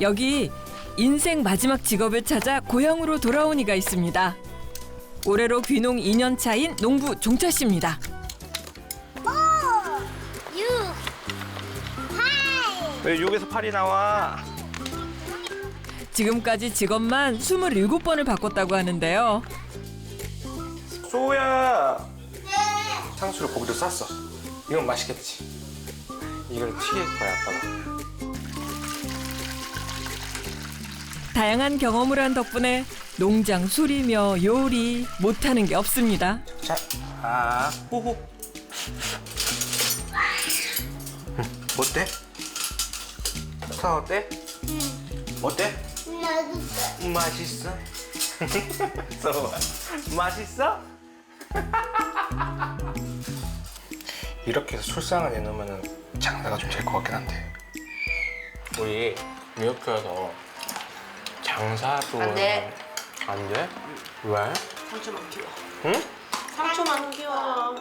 여기 인생 마지막 직업을 찾아 고향으로 돌아온 이가 있습니다. 올해로 귀농 2년 차인 농부 종철 씨입니다. 육, 팔. 왜 여기서 팔이 나와? 지금까지 직업만 27번을 바꿨다고 하는데요. 소야. 상추를 고기로 쌌어. 이건 맛있겠지. 이걸 튀길 거야 아빠가. 다양한 경험을 한 덕분에 농장 수리며 요리 못하는 게 없습니다. 자, 아, 호호. 음, 어때? 사 어때? 어때? 나도 맛있어. 서 맛있어? 이렇게 해서 술상을 내놓으면 장사가 좀 될 것 같긴 한데. 우리 뉴욕에서 장사도 안 돼. 안 돼? 왜? 상추만 키워. 응? 상추만 키워.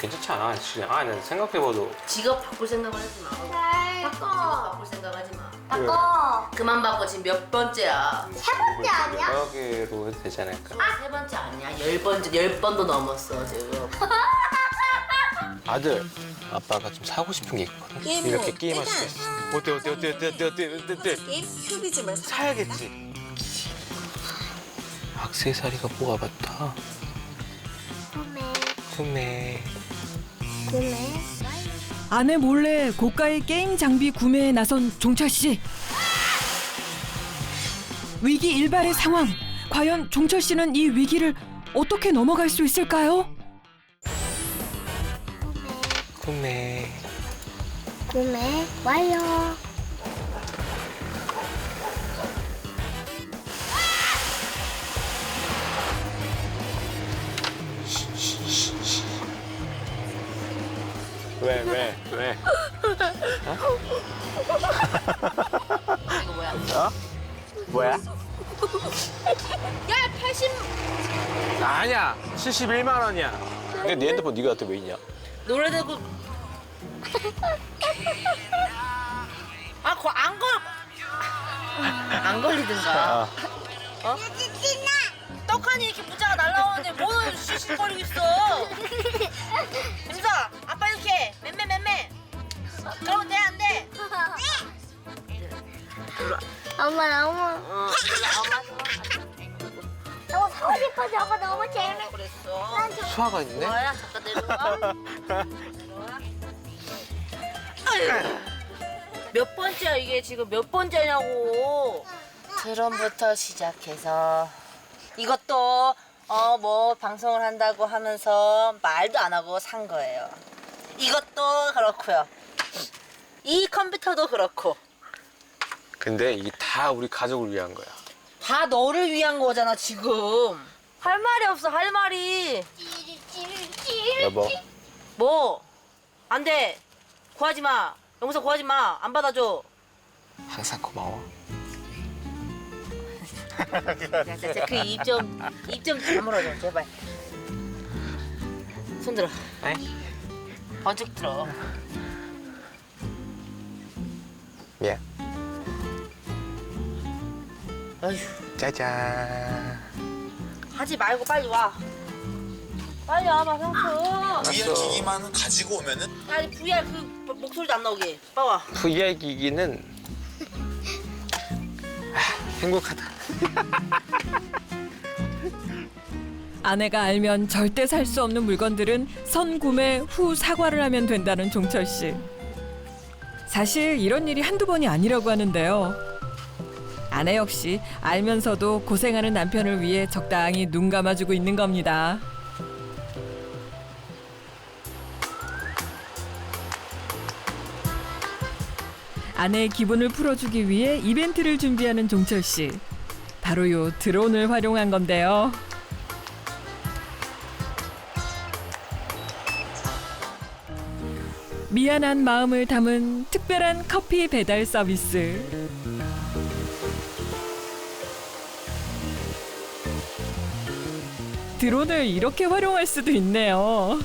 괜찮지 않아. 진짜. 아, 난 생각해봐도 직업 바꿀 생각을 하지 마. 잘 직업 바꿔. 바꿀 생각하지 마. 바꿔. 그만 바꿔 지금 몇 번째야? 세 번째 아니야? 여러 개로 해도 되지 않을까? 세 번째 아니야? 열 번째 열 번도 넘었어 지금. 아들, 아빠가 좀 사고 싶은 게 있거든. 이렇게 게임할 수 있어. 어때, 어때, 어때, 어때, 어때, 어때, 어때, 어때? 게임 말. 사야겠지. 악세사리가 뭐가 맞다. 구매, 구매. 구매. 아내 몰래 고가의 게임 장비 구매에 나선 종철 씨. 위기 일발의 상황. 과연 종철 씨는 이 위기를 어떻게 넘어갈 수 있을까요? 구매. 구매 완료. 왜, 왜, 왜? 이거 뭐야? 뭐야? 야 80. 아니야. 71만 원이야. 근데 네 핸드폰 네가 갖다 왜 있냐? 노래 대고. 아거안 걸. 안 걸리든가. 아, 떡하니 이렇게 부자가 날라오는데 뭘 시시거리고 있어? 김서 아빠 이렇게 맴매 맴매. 그러면 돼안 돼? 엄마 너무 어, 엄마 너무 사고 싶어 저거 너무 재밌. 그랬어. 난 저- 수화가 있네? 뭐야 잠깐 내려와. 몇 번째야 이게 지금 몇 번째냐고. 드럼부터 시작해서 이것도 어 뭐 방송을 한다고 하면서 말도 안 하고 산 거예요. 이것도 그렇고요. 이 컴퓨터도 그렇고 근데 이게 다 우리 가족을 위한 거야. 다 너를 위한 거잖아 지금. 할 말이 없어 할 말이. 여보, 뭐? 안 돼. 구하지 마. 용서 구하지 마. 안 받아줘. 항상 고마워. 진짜 그입 좀, 입좀 다물어줘, 제발. 손 들어. 번쩍 들어. 미안. 아휴, 짜잔. 하지 말고 빨리 와. 빨리 와봐, 형수. VR 기기만 가지고 오면은 빨리 VR 그 목소리도 안 나오게. 빨리 와. VR 기기는 아, 행복하다. 아내가 알면 절대 살 수 없는 물건들은 선 구매 후 사과를 하면 된다는 종철 씨. 사실 이런 일이 한두 번이 아니라고 하는데요. 아내 역시 알면서도 고생하는 남편을 위해 적당히 눈 감아주고 있는 겁니다. 아내의 기분을 풀어주기 위해 이벤트를 준비하는 종철 씨. 바로 요 드론을 활용한 건데요. 미안한 마음을 담은 특별한 커피 배달 서비스. 드론을 이렇게 활용할 수도 있네요.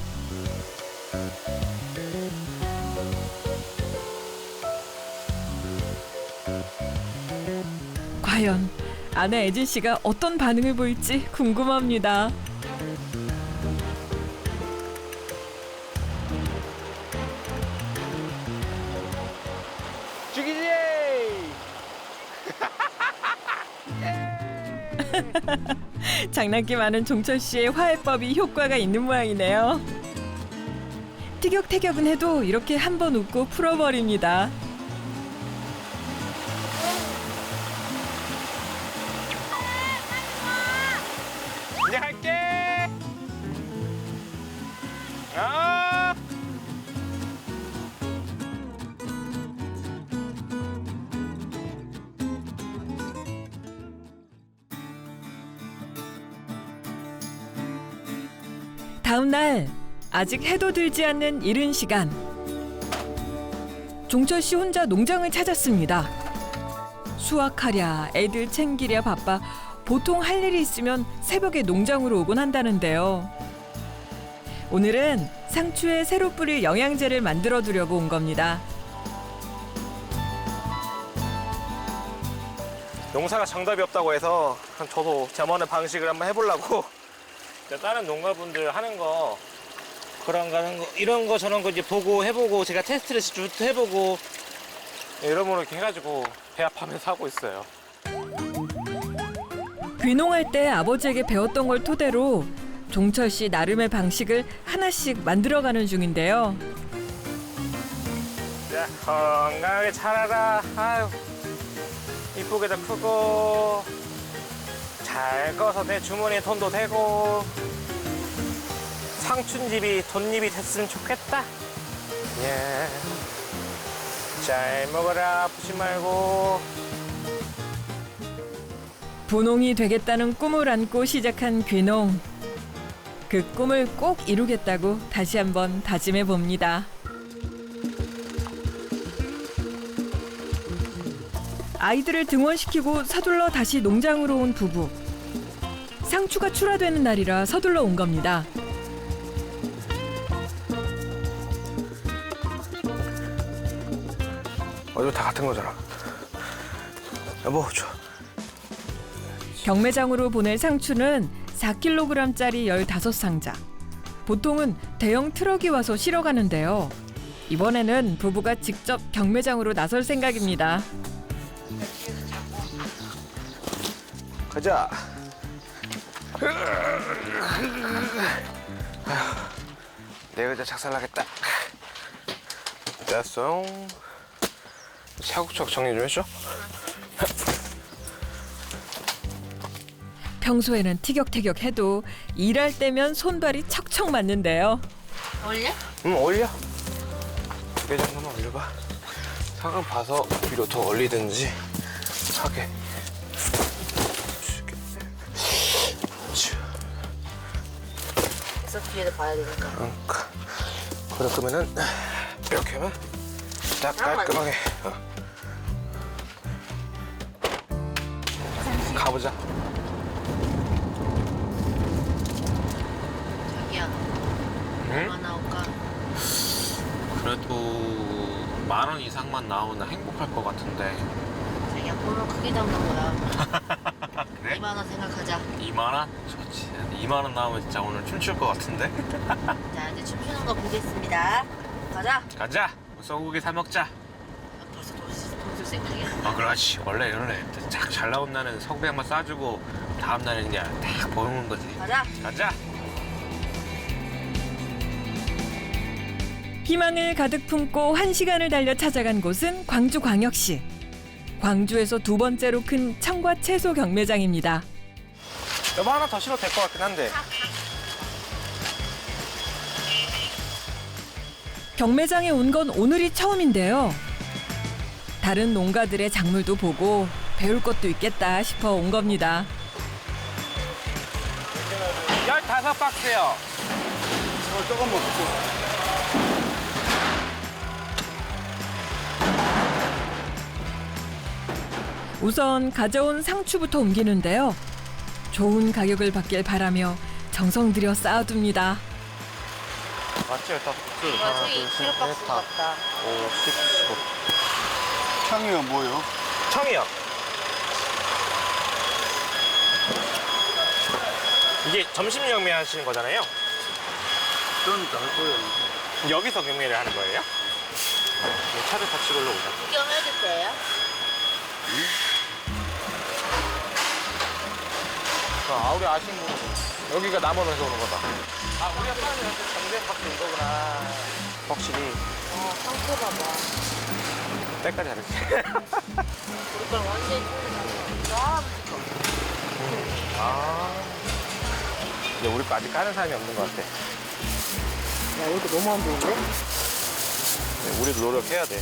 과연 아내 애진 씨가 어떤 반응을 보일지 궁금합니다. 죽이지! 장난기 많은 종철 씨의 화해법이 효과가 있는 모양이네요. 티격태격은 해도 이렇게 한 번 웃고 풀어버립니다. 날 아직 해도 들지 않는 이른 시간 종철 씨 혼자 농장을 찾았습니다. 수확하랴 애들 챙기랴 바빠 보통 할 일이 있으면 새벽에 농장으로 오곤 한다는데요. 오늘은 상추에 새로 뿌릴 영양제를 만들어 두려고 온 겁니다. 농사가 정답이 없다고 해서 저도 저만의 방식을 한번 해보려고 다른 농가분들 하는 거 그런 거 하는 거 이런 거 저런 거 이제 보고 해보고 제가 테스트를 쭉 해보고 여러모로 이렇게 해가지고 배합하면서 하고 있어요. 귀농할 때 아버지에게 배웠던 걸 토대로 종철 씨 나름의 방식을 하나씩 만들어가는 중인데요. 자 건강하게 자라라. 아유 이쁘게도 크고 잘 커서 내 주머니에 돈도 되고 상춘집이 돈잎이 됐으면 좋겠다. 예. 잘 먹어라 아프지 말고. 분홍이 되겠다는 꿈을 안고 시작한 귀농. 그 꿈을 꼭 이루겠다고 다시 한번 다짐해 봅니다. 아이들을 등원시키고 서둘러 다시 농장으로 온 부부. 상추가 출하되는 날이라 서둘러 온 겁니다. 어차피 다 같은 거잖아. 여보 줘. 경매장으로 보낼 상추는 4kg짜리 15상자. 보통은 대형 트럭이 와서 실어 가는데요. 이번에는 부부가 직접 경매장으로 나설 생각입니다. 가자. 내 의자 작살나겠다. 됐어. 차곡차곡 정리 좀 해줘. 평소에는 티격태격 해도 일할 때면 손발이 척척 맞는데요. 올려? 응 올려. 두개 정도만 올려봐. 상을 봐서 위로 더 올리든지 하게. 그래서 뒤에도 봐야 되니까. 그래 그러면은 이렇게 하면 딱 깔끔하게. 어. 가보자. 자기야. 얼마 나올까? 그래도 만 원 이상만 나오면 행복할 것 같은데 자기야 꿈을 크게 담는 거야. 그래? 2만 원 생각하자. 2만 원? 좋지 2만 원 나오면 진짜 오늘 춤출 것 같은데 자 이제 춤추는 거 보겠습니다. 가자. 가자 소고기 사 먹자 벌써 돈쓸 생각이야. 아 그렇지 원래 이런애 쫙잘 나온 날은 소고기 한번 싸주고 다음 날은 이제 딱 보는 거지 가자. 가자 희망을 가득 품고 한 시간을 달려 찾아간 곳은 광주광역시. 광주에서 두 번째로 큰 청과 채소 경매장입니다. 여보 하나 더 실어도 될 것 같긴 한데. 경매장에 온 건 오늘이 처음인데요. 다른 농가들의 작물도 보고 배울 것도 있겠다 싶어 온 겁니다. 15박스요. 우선 가져온 상추부터 옮기는데요. 좋은 가격을 받길 바라며 정성 들여 쌓아둡니다. 맞지? 일단 국수 하나, 둘, 셋, 넷, 다. 오, 십, 십오. 향이가 뭐예요? 청이요. 이게 점심 경매 하시는 거잖아요. 그러니까 저는 다할 거예요. 여기서 경매를 하는 거예요? 네, 차를 같이 걸러 오자. 구경해도 돼요? 아, 우리 아신 분. 여기가 남원에서 오는 거다. 아, 우리가 사는 여기 정대 밖에 온 거구나. 확실히 어, 상태 봐봐. 때까지 다르지. 우리 걸 완전히 틀리잖아. 아. 근데 우리 거 아직 까는 사람이 없는 것 같아. 야, 이거 너무 안 보이는데? 네, 우리도 노력해야 돼.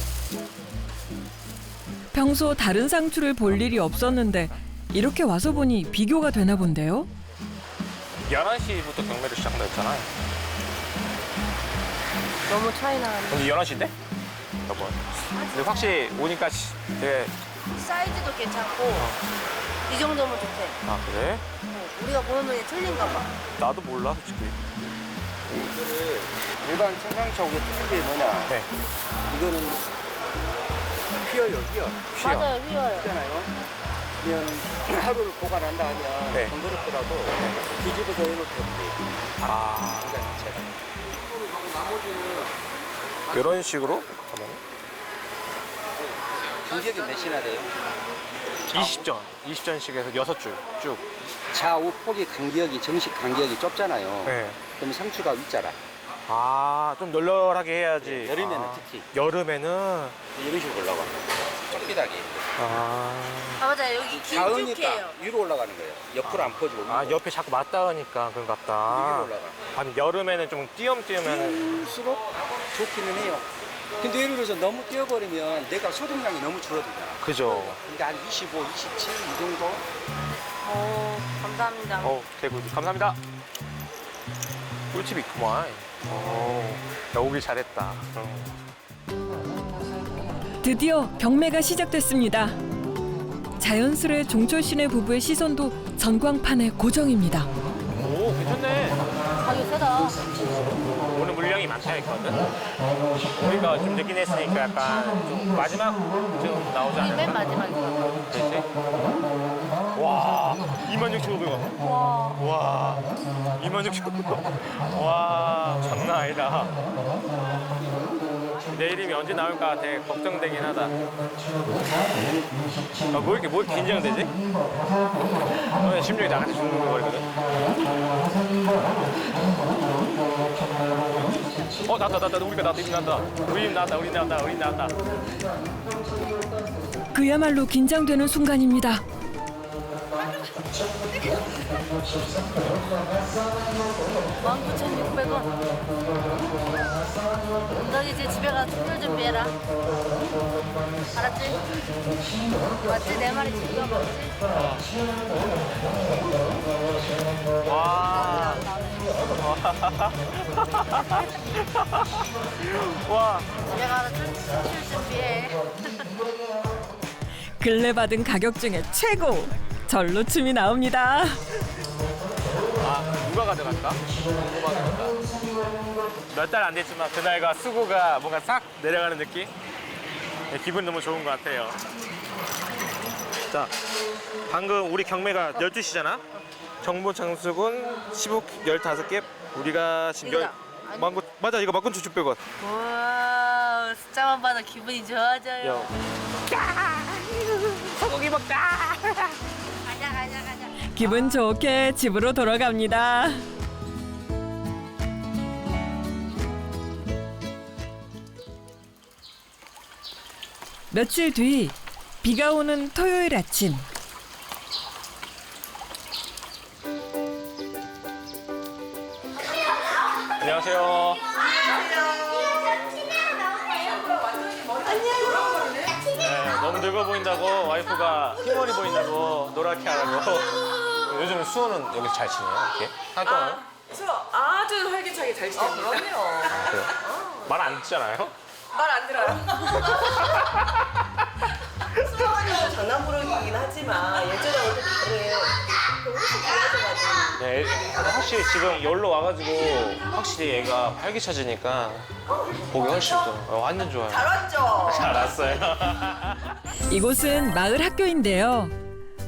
평소 다른 상추를 볼 일이 없었는데 이렇게 와서 보니 비교가 되나 본데요. 11시부터 경매를 시작한다 했잖아. 너무 차이 나는데. 근데 11시인데? 여보. 근데 확실히 오니까 시- 되게. 사이즈도 괜찮고, 이 정도면 좋대. 아, 그래? 어, 우리가 보는 눈이 틀린가 봐. 나도 몰라, 솔직히. 일반 청상차하고 특게 뭐냐? 네. 이거는 휘어요, 휘어. 맞아요, 휘어요. 있잖아요. 그냥 하루를 보관한다 하면 네. 번거롭더라도 뒤집어서 해놓고 돼. 아. 그냥 자체가. 이런 식으로? 간격이 몇이나 돼요? 20전. 20전씩에서 6줄 쭉. 좌우 폭이 간격이 정식 간격이 좁잖아요. 네. 그럼 상추가 윗자라. 아, 좀 널널하게 해야지. 여름에는 아. 특히 여름에는. 이런 식으로 올라가. 좁비하게. 아. 아, 맞아요. 여기 닿으니까 길쭉해요. 위로 올라가는 거예요. 옆으로 안 퍼지고 아, 위로. 옆에 자꾸 맞닿으니까 그런갑다. 위로 올라가. 아니, 여름에는 좀 띄엄띄우면은. 수록 좋기는 해요. 근데 예를 들어서 너무 뛰어버리면 내가 소득량이 너무 줄어들잖아. 그죠. 그러니까 한 25, 27 이 정도? 어, 감사합니다. 어, 대구 감사합니다. 꿀팁 있구만. 어, 야, 오길 잘했다. 어. 드디어 경매가 시작됐습니다. 자연스레 종철 씨네 부부의 시선도 전광판에 고정입니다. 오, 괜찮네. 가격 세다. 오늘 물량이 많다 했거든. 우리가 좀 늦긴 했으니까 약간 좀 마지막 좀 나오지 이게 맨 않을까? 마지막이야. 와, 26,500원. 와. 와, 26,500원. 와, 장난 아니다. 내일이면 언제 나올까 되게 걱정되긴 하다. 아, 뭐 이렇게, 뭐 이렇게 긴장되지? 오늘 심장이 나한테 죽는 거거든. 어, 나왔다, 나왔다. 우리가 나왔다, 이미 나왔다. 우리 나왔다, 우리 나왔다, 우리 나왔다. 그야말로 긴장되는 순간입니다. 만 구천 육백 원. 너 이제 집에 가서 특별 준비해라. 알았지? 맞지? 내 말이 지금 맞지? 와. 와. 집에 가서 특별 준비해. 근래 받은 가격 중에 최고! 절로 춤이 나옵니다. 아, 누가 가져갔다? 궁금하겠다. 몇 달 안 됐지만 그날과 수고가 뭔가 싹 내려가는 느낌? 네, 기분 너무 좋은 것 같아요. 자, 방금 우리 경매가 12시잖아? 정보 장수군 15, 15개, 우리가 지금 열. 만구, 맞아, 이거 만군 7,600원. 와, 숫자만 봐도 기분이 좋아져요. 소고기 먹자! 기분 좋게 집으로 돌아갑니다. 며칠 뒤 비가 오는 토요일 아침 안녕하세요. 네, 너무 늙어 보인다고 와이프가 흰머리 보인다고 노랗게 하라고. 요즘 수호는 여기서 잘 지내요? 이렇게? 하루 동안? 저 아주 활기차게 잘 지냅니다. 그래요? 말안 듣잖아요? 말 안 들어요. 수영하니까 장난부르기긴 하지만 예전에 어제 그래 훨씬 달라져가지고 네, 확실히 지금 열로 와가지고 확실히 얘가 활기차지니까 보기 훨씬 더 어, 완전 좋아요. 잘 왔죠? 잘 왔어요. 이곳은 마을 학교인데요.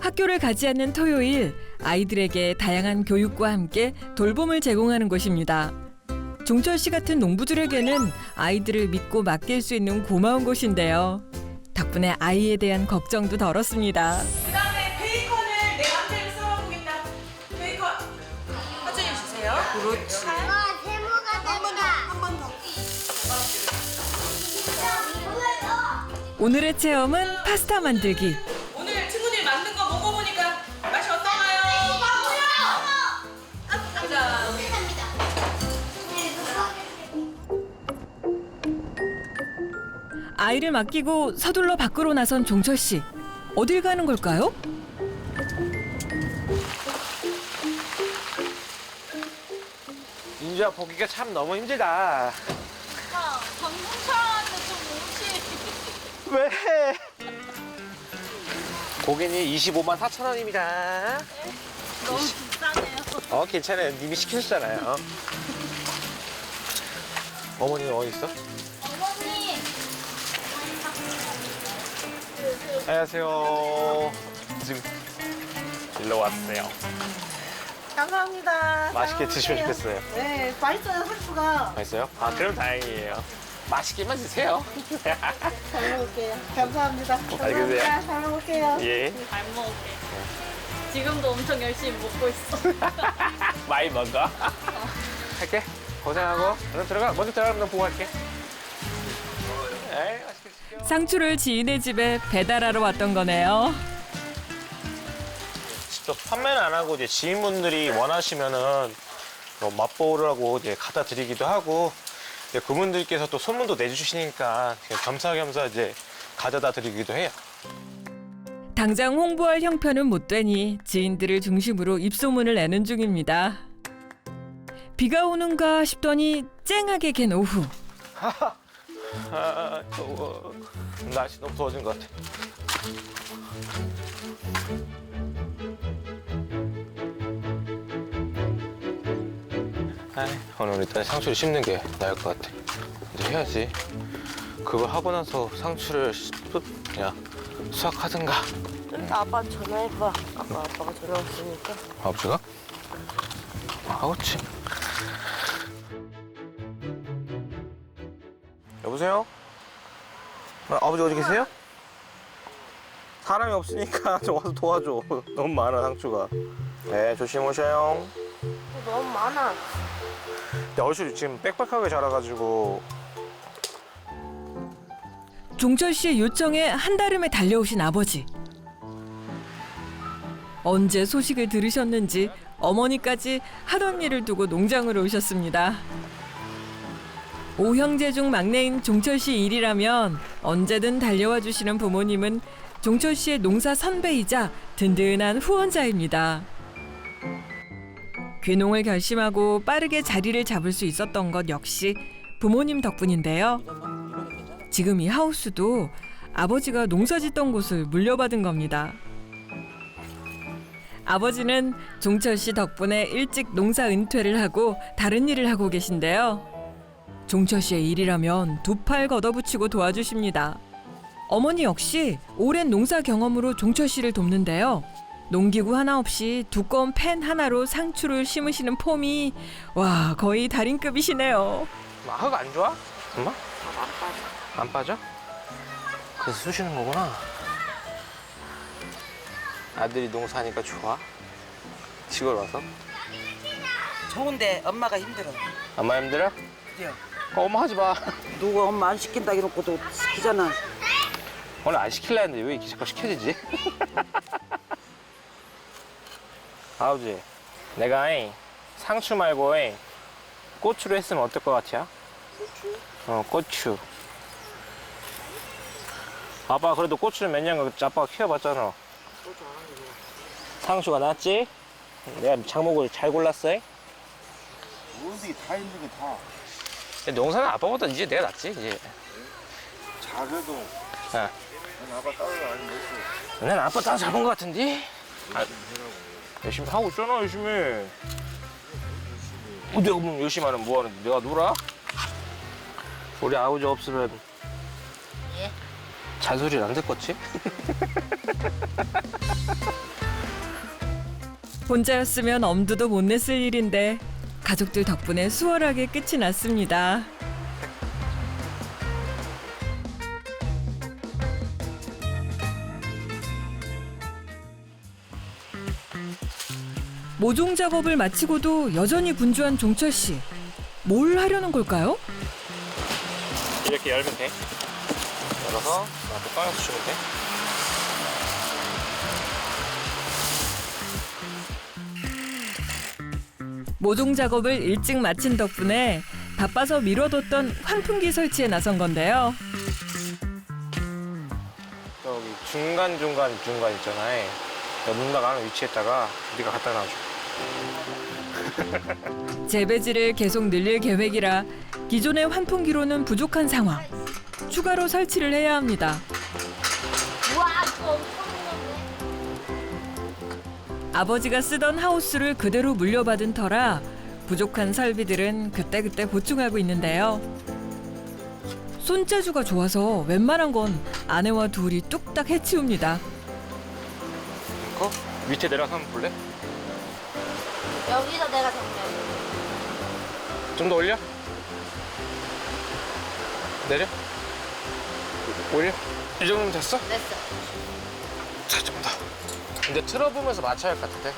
학교를 가지 않는 토요일 아이들에게 다양한 교육과 함께 돌봄을 제공하는 곳입니다. 종철 씨 같은 농부들에게는 아이들을 믿고 맡길 수 있는 고마운 곳인데요. 덕분에 아이에 대한 걱정도 덜었습니다. 그다음에 베이컨을 내 맘대로 썰어보겠다. 베이컨 사진이 주세요. 그렇지. 아, 세모가 된다. 한번 더. 오늘의 체험은 파스타 만들기. 아이를 맡기고 서둘러 밖으로 나선 종철 씨. 어딜 가는 걸까요? 인주야 보기가 참 너무 힘들다. 방송 촬영하는데 좀 옷이 왜? 고객님 25만 4천 원입니다. 너무 비싸네요. 어 괜찮아요. 님이 시키셨잖아요. 어머니는 어디 있어? 안녕하세요. 지금 일로 왔어요. 감사합니다. 맛있게 드시면 좋겠어요. 네, 맛있어요, 상추가. 맛있어요? 아 그럼 다행이에요. 맛있게만 드세요. 잘 먹을게요. 감사합니다. 계세요. 감사합니다. 잘 먹을게요. 예. 잘 먹을게. 지금도 엄청 열심히 먹고 있어. 많이 먹어. 할게. 고생하고. 얼른 들어가. 먼저 들어가면 보고 갈게. 상추를 지인의 집에 배달하러 왔던 거네요. 직접 판매는 안 하고 이제 지인분들이 원하시면은 뭐 맛보라고 이제 갖다 드리기도 하고 이제 그분들께서 또 소문도 내주시니까 그냥 겸사겸사 이제 가져다 드리기도 해요. 당장 홍보할 형편은 못 되니 지인들을 중심으로 입소문을 내는 중입니다. 비가 오는가 싶더니 쨍하게 갠 오후. 아, 더워. 날씨 너무 더워진 것 같아. 아이, 오늘 일단 상추를 심는 게 나을 것 같아. 이제 해야지. 그걸 하고 나서 상추를 씨- 또 그냥 수확하든가. 일단 아빠 전화해봐. 아까 아빠가 전화 왔으니까. 아버지가? 아우치. 여보세요? 아, 아버지 어디 계세요? 사람이 없으니까 좀 와서 도와줘. 너무 많아 상추가. 네 조심 오셔요. 너무 많아. 근데 얼굴이 지금 빽빽하게 자라가지고 종철 씨의 요청에 한달음에 달려오신 아버지. 언제 소식을 들으셨는지 어머니까지 하던 일을 두고 농장으로 오셨습니다. 오형제 중 막내인 종철 씨 일이라면 언제든 달려와 주시는 부모님은 종철 씨의 농사 선배이자 든든한 후원자입니다. 귀농을 결심하고 빠르게 자리를 잡을 수 있었던 것 역시 부모님 덕분인데요. 지금 이 하우스도 아버지가 농사 짓던 곳을 물려받은 겁니다. 아버지는 종철 씨 덕분에 일찍 농사 은퇴를 하고 다른 일을 하고 계신데요. 종철 씨의 일이라면 두 팔 걷어붙이고 도와주십니다. 어머니 역시 오랜 농사 경험으로 종철 씨를 돕는데요. 농기구 하나 없이 두꺼운 펜 하나로 상추를 심으시는 폼이 와 거의 달인급이시네요. 흙안 좋아? 엄마? 안 빠져. 그래서 쑤시는 거구나. 아들이 농사하니까 좋아? 시골 와서? 좋은데 엄마가 힘들어. 엄마 힘들어? 그래요. 어, 엄마 하지 마. 누가 엄마 안 시킨다 해놓고도 시키잖아. 원래 안 시킬라 했는데 왜 이렇게 자꾸 시켜지지? 아버지, 내가 이 상추 말고 이 고추로 했으면 어떨 것 같아? 고추? 어, 고추. 아빠 그래도 고추는 몇 년간 아빠가 키워봤잖아. 상추가 낫지? 내가 장목을 잘 골랐어. 모든 다 있는 게 다. 농사는 아빠보다 이제 내가 낫지 이제. 작아도 아. 난 아빠 따로 안 됐어. 난 아빠 다 잡은 것 같은데? 아, 열심히 하고 있잖아, 열심히. 어, 내가 그럼 열심히 하면 뭐 하는데? 내가 놀아? 우리 아버지 없으면 잔소리를 안 듣겠지? 혼자였으면 엄두도 못 냈을 일인데 가족들 덕분에 수월하게 끝이 났습니다. 모종 작업을 마치고도 여전히 분주한 종철 씨. 뭘 하려는 걸까요? 이렇게 열면 돼. 열어서 나도 꺼내서 주면 돼. 모종 작업을 일찍 마친 덕분에 바빠서 미뤄뒀던 환풍기 설치에 나선 건데요. 여기 중간 중간 중간 있잖아요. 누나가 하는 위치에다가 우리가 갖다 놔줘. 재배지를 계속 늘릴 계획이라 기존의 환풍기로는 부족한 상황. 추가로 설치를 해야 합니다. 아버지가 쓰던 하우스를 그대로 물려받은 터라 부족한 설비들은 그때그때 보충하고 있는데요. 손재주가 좋아서 웬만한 건 아내와 둘이 뚝딱 해치웁니다. 이거 밑에 내려서 한번 볼래? 여기서 내가 정면. 좀더 올려. 내려. 올려. 이 정도면 됐어? 됐어. 이제 틀어보면서 맞춰야 할 것 같은데.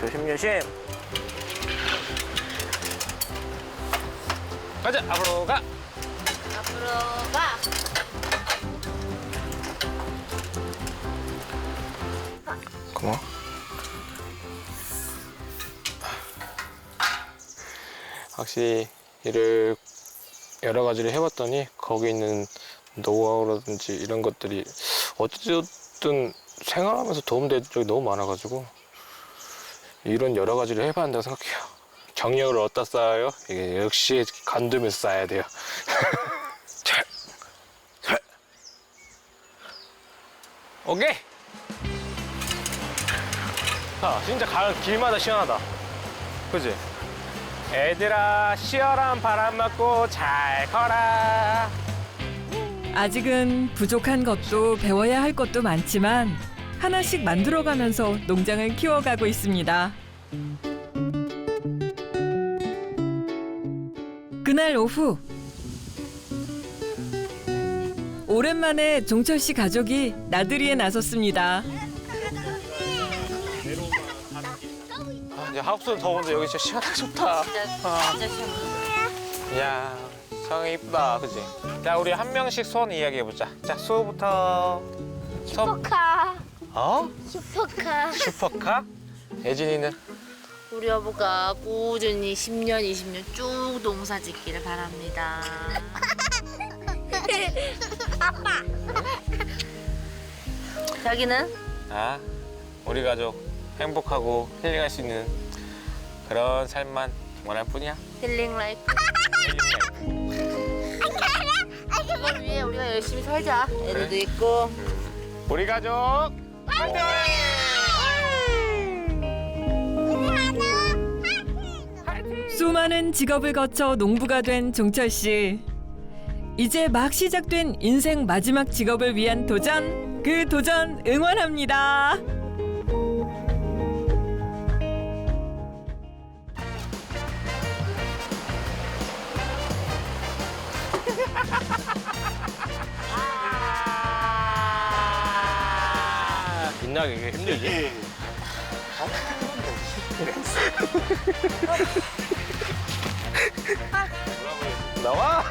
조심 조심. 가자 앞으로 가. 앞으로 가. 고마워. 확실히 일을 여러 가지를 해봤더니 거기 있는 노하우라든지 이런 것들이 어쨌든 생활하면서 도움되는 적이 너무 많아가지고 이런 여러 가지를 해봐야 한다고 생각해요. 경력을 어디다 쌓아요? 이게 역시 간두면서 쌓아야 돼요. 오케이. 아, 진짜 가을 길마다 시원하다. 그지? 애들아, 시원한 바람 맞고 잘 커라. 아직은 부족한 것도 배워야 할 것도 많지만 하나씩 만들어가면서 농장을 키워가고 있습니다. 그날 오후 오랜만에 종철 씨 가족이 나들이에 나섰습니다. 아, 이제 하우스는 더운데 여기 진짜 시원하게 좋다. 아. 야, 성이 이쁘다, 그지? 자, 우리 한 명씩 소원 이야기해보자. 자, 수호부터. 소, 슈퍼카. 어? 슈퍼카. 슈퍼카? 예진이는? 우리 여보가 꾸준히 10년, 20년 쭉 농사 짓기를 바랍니다. 아빠. 자기는? 아, 우리 가족 행복하고 힐링할 수 있는 그런 삶만 원할 뿐이야. 힐링 라이프. 힐링 라이프. 우리가 열심히 살자. 애들도 있고. 우리 가족 화이팅! 수많은 직업을 거쳐 농부가 된 종철 씨. 이제 막 시작된 인생 마지막 직업을 위한 도전, 그 도전 응원합니다. 민나게 이게 힘들지? 나와!